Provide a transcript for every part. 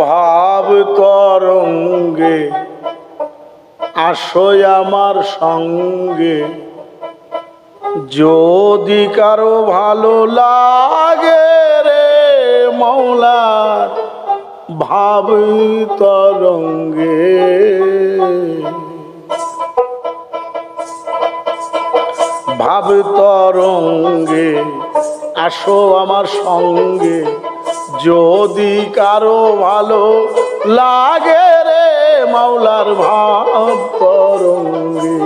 ভাব তরঙ্গে আসই আমার সঙ্গে। যদি কারও ভালো লাগে রে মৌলার ভাব তরঙ্গে ভাব তরঙ্গে আসো আমার সঙ্গে। যদি কারও ভালো লাগে রে মাওলার ভাব তরঙ্গে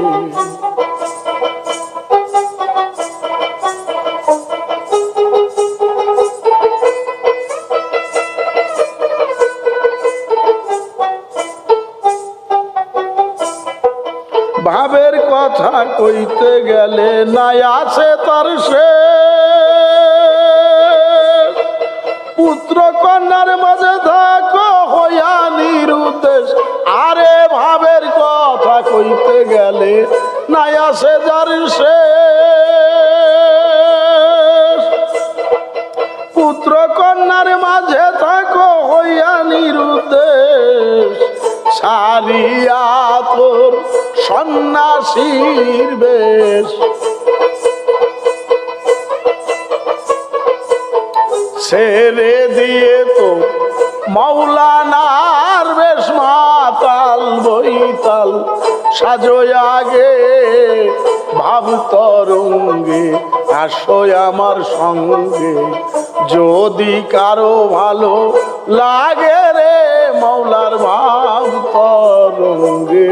ভাবের কথা কইতে গেলে নাই আছে তার সে। পুত্র কন্যার মাঝে সারিয়া তোর সন্ন্যাসীর বেশ। ছেড়ে দিয়ে তো মৌলানার বেশ মাতাল বইতাল সাজোয় আগে। ভাব তরঙ্গে, আসো আমার সঙ্গে। যদি কারও ভালো লাগে রে মৌলার ভাব তরঙ্গে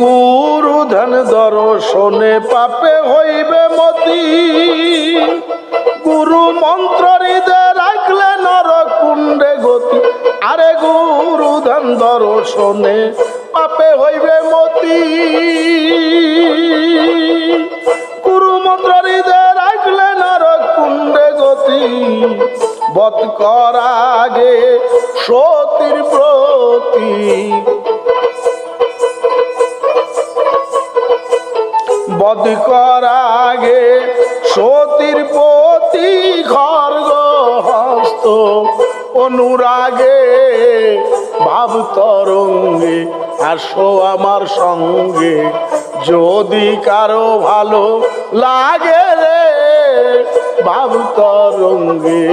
গুরু ধন দর্শনে পাপে হইবে মতি। গুরু মন্ত্র দর্শনে পাপে হইবে মতি। গুরু মন্ত্র হৃদয় রাখলে নর কুণ্ডে গতি। বধ করা আগে সতীর প্রতি। বধ করা আগে সতীর হস্ত অনুরাগে। ভাব তরঙ্গে আসো আমার সঙ্গে। যদি কারও ভালো লাগে রে ভাব তরঙ্গে।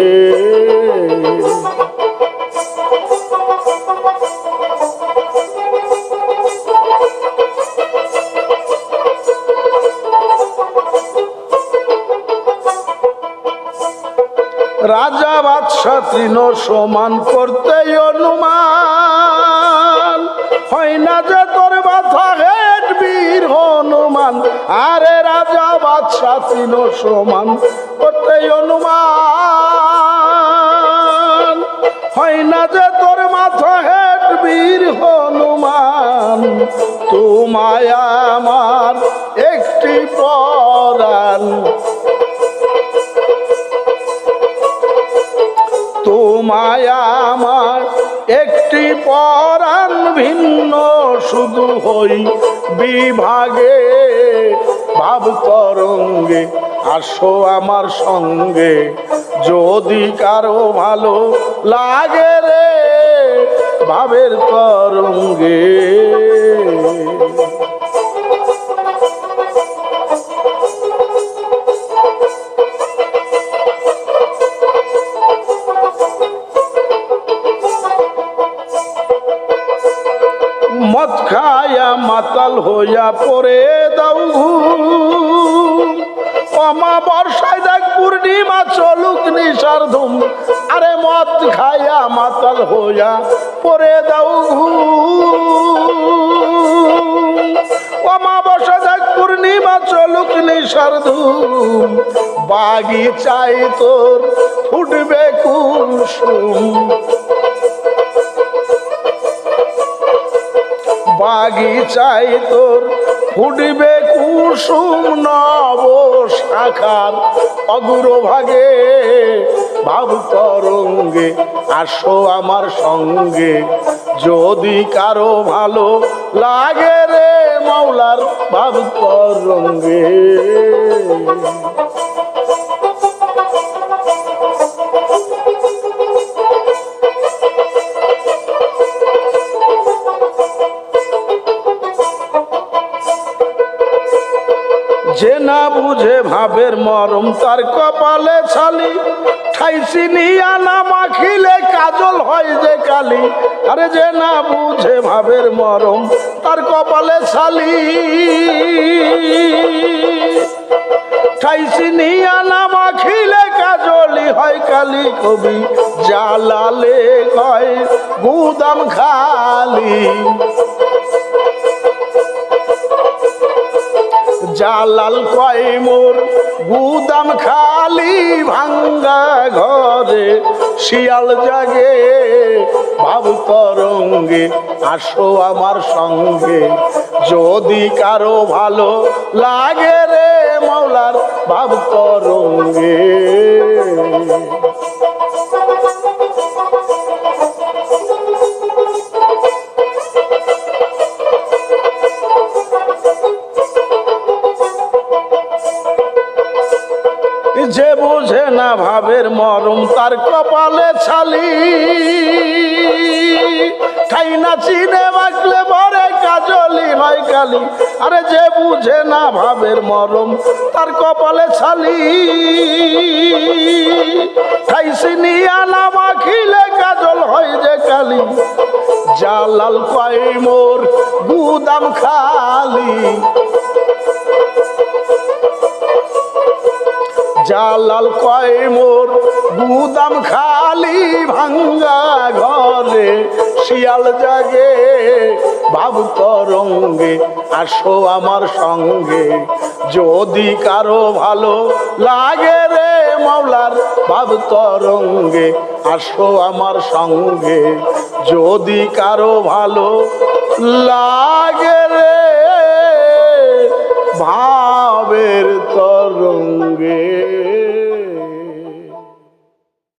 রাজা বাদশা তৃণ সমান করতে অনুমান। হয় না যে তোর মাথা হেট বীর হনুমান, আরে রাজা বাদশা তৃণ সমান করতে অনুমান। হয় না যে তোর মাথা হেট বীর হনুমান, তোমায় আমার একটি পরাণ। তোমায় আমার। একটি পরাণ ভিন্ন, শুধু হই বিভাগে। ভাব তরঙ্গে, আসো আমার সঙ্গে। যদি কারও ভালো লাগে রে, ভাবের তরঙ্গে। হইয়া পরে দাও। ঘুম অমা বর্ষায় দেখ পূর্ণিমা চলুক নিশার ধুম। আরে মদ খায়া মাতাল হইয়া পরে দাও। ঘুম অমাবস্যা দেখ পূর্ণিমা চলুক নিশার ধুম। বাগিচাই তোর ফুটবে কুসুম। বাগিচাই তোর। ফুটবে কুসুম নব শাখার অগুর ভাগে। ভাব তরঙ্গে, আসো আমার সঙ্গে। যদি কারও ভালো লাগে রে মাওলার ভাব তরঙ্গে। না বুঝে ভাবের মরম, তার কপালে ছালি। ঠাইছি নিয়া না মাখিলে কাজল হয় যে কালি। আরে যে না বুঝে ভাবের মরম, তার কপালে ছালি। ঠাইছি নিয়া না মাখিলে কাজলি হয় কালি কবি, জালালে কয় গুদাম খালি। জালাল কয় মোর গুদাম খালি ভাঙ্গা ঘরে, শিয়াল জাগে, ভাব তরঙ্গে, আসো আমার সঙ্গে। যদি কারও ভালো লাগে রে মৌলার ভাব তরঙ্গে। না ভাবের মরম, তার কপালে ছালি ঠাই না চিনে বাকলে ভরে কাজলি হয় কালি। আরে যে বুঝে না ভাবের মরম, তার কপালে ছালি ঠাই চিনিয়া না মাখিলে কাজল হয় যে কালি। জালাল কয় মোর গুদাম খালি। জালাল কয় মোর গুদাম খালি ভাঙ্গা ঘরে, শিয়াল জাগে, ভাব তরঙ্গে, আসো আমার সঙ্গে। যদি কারও ভালো লাগে রে মাওলার ভাব তরঙ্গে, আসো আমার সঙ্গে। যদি কারও ভালো লাগে রে ভাবের তরঙ্গে।